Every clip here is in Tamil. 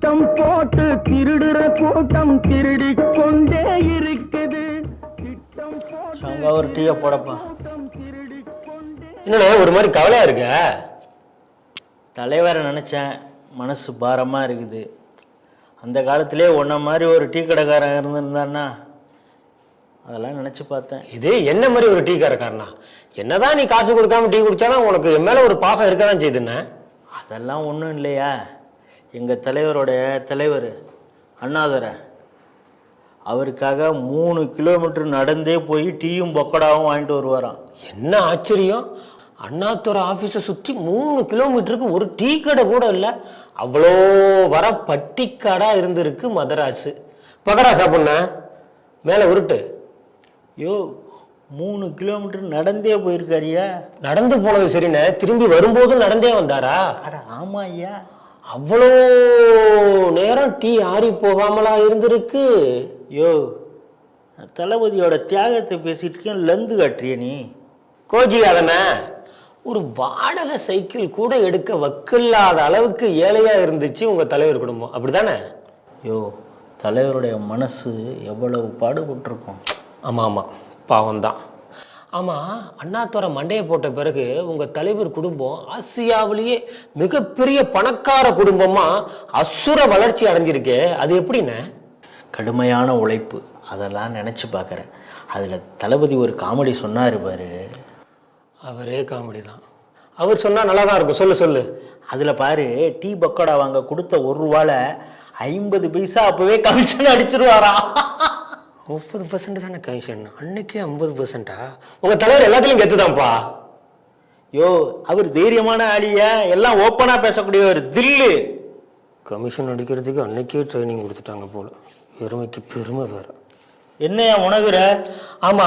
திட்டம் போட்டு திருடுற கூட்டம் திருடிக் கொண்டே இருக்குது அங்க ஒரு டீயை போடப்பா. கூட்டம் என்னண்ணே ஒரு மாதிரி கவலையா இருக்க? தலைவரை நினச்சேன். மனசு பாரமாக இருக்குது. அந்த காலத்திலே உன்ன மாதிரி ஒரு டீ கடைக்காரன் இருந்திருந்தான்னா அதெல்லாம் நினச்சி பார்த்தேன். இது என்ன மாதிரி ஒரு டீ கடைக்காரனா? என்னதான் நீ காசு கொடுக்காம டீ குடிச்சாலும் உனக்கு என் மேல ஒரு பாசம் இருக்க தான் செய்யுதுண்ணே. அதெல்லாம் ஒன்றும் இல்லையா? எங்கள் தலைவருடைய தலைவர் அண்ணாதுரை. அவருக்காக மூணு கிலோமீட்டர் நடந்தே போய் டீயும் பொக்கடாவும் வாங்கிட்டு வருவாராம். என்ன ஆச்சரியம்? அண்ணாத்துறை ஆபீஸை சுத்தி மூணு கிலோமீட்டருக்கு ஒரு டீ கடை கூட இல்ல. அவ்வளோ வர பட்டிக்காடா இருந்திருக்கு மதராசு. பக்கடா சாப்பிட்ண மேல உருட்டு. யோ மூணு கிலோமீட்டர் நடந்தே போயிருக்காரியா நடந்து போனது சரிண்ணே. திரும்பி வரும்போதும் நடந்தே வந்தாரா? அட ஆமா ஐயா அவ்வளோ நேரம் டீ ஆறி போகாமலா இருந்திருக்கு. யோ தளபதியோட தியாகத்தை பேசிட்டு இருக்கேன் லந்து காட்டுறிய நீ? கோச்சிக்காதண்ணே ஒரு வாடகை சைக்கிள் கூட எடுக்க வக்கில்லாத அளவுக்கு ஏழையா இருந்துச்சு உங்க தலைவர் குடும்பம். அப்படிதானே? யோ தலைவருடைய மனசு எவ்வளவு பாடுபட்டிருக்கும். ஆமா ஆமா. பாவம்தான். ஆமா அண்ணாத்துறை மண்டையை போட்ட பிறகு உங்க தலைவர் குடும்பம் ஆசியாவிலேயே மிகப்பெரிய பணக்கார குடும்பமா அசுர வளர்ச்சி அடைஞ்சிருக்கே. அது எப்படிண்ணே? கடுமையான உழைப்பு. அதெல்லாம் நினச்சி பார்க்குறேன். அதில் தளபதி ஒரு காமெடி சொன்னார் பாரு. அவரே காமெடி தான். அவர் சொன்னா நல்லா தான் இருக்கும். சொல்லு சொல்லு. அதில் பாரு டீ பக்கோடா வாங்க கொடுத்த ஒரு ரூபால ஐம்பது பைசா அப்போவே கமிஷன் அடிச்சிருவாரா? முப்பது பர்சன்ட் தானே கமிஷன் அன்னைக்கே ஐம்பது பர்சன்டா உங்க தலைவர் எல்லாத்துலயும் கெத்துதான்ப்பா. யோ அவர் தைரியமான ஆளியா? எல்லாம் ஓப்பனாக பேசக்கூடிய ஒரு தில்லு. கமிஷன் அடிக்கிறதுக்கு அன்னைக்கே ட்ரைனிங் கொடுத்துட்டாங்க போல. பெருமைக்கு பெருமை வேற. என்னையா உணகுற ஆமா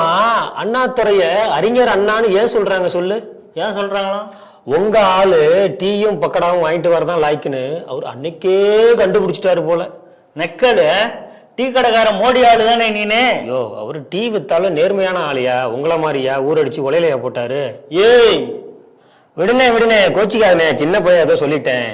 அண்ணாதுறைய அறிஞர் அண்ணான்னு ஏன் சொல்றாங்க சொல்லு? ஏன் சொல்கிறாங்களாம் உங்க ஆளு டீயும் பக்கடாவும் வாங்கிட்டு வரதான் லாய்க்குன்னு அவர் அன்னைக்கே கண்டுபிடிச்சிட்டாரு போல. நெக்கடு டீ கடைக்காரன் மோடி ஆளு தானே நீனே? ஐயோ அவர் டீ வித்தாலும் நேர்மையான ஆளியா? உங்கள மாதிரியா? ஊரடிச்சு உலையிலையா போட்டாரு. ஏய். விடுனே விடுனே கோச்சிக்காதனே சின்ன பையன் ஏதோ சொல்லிட்டேன்.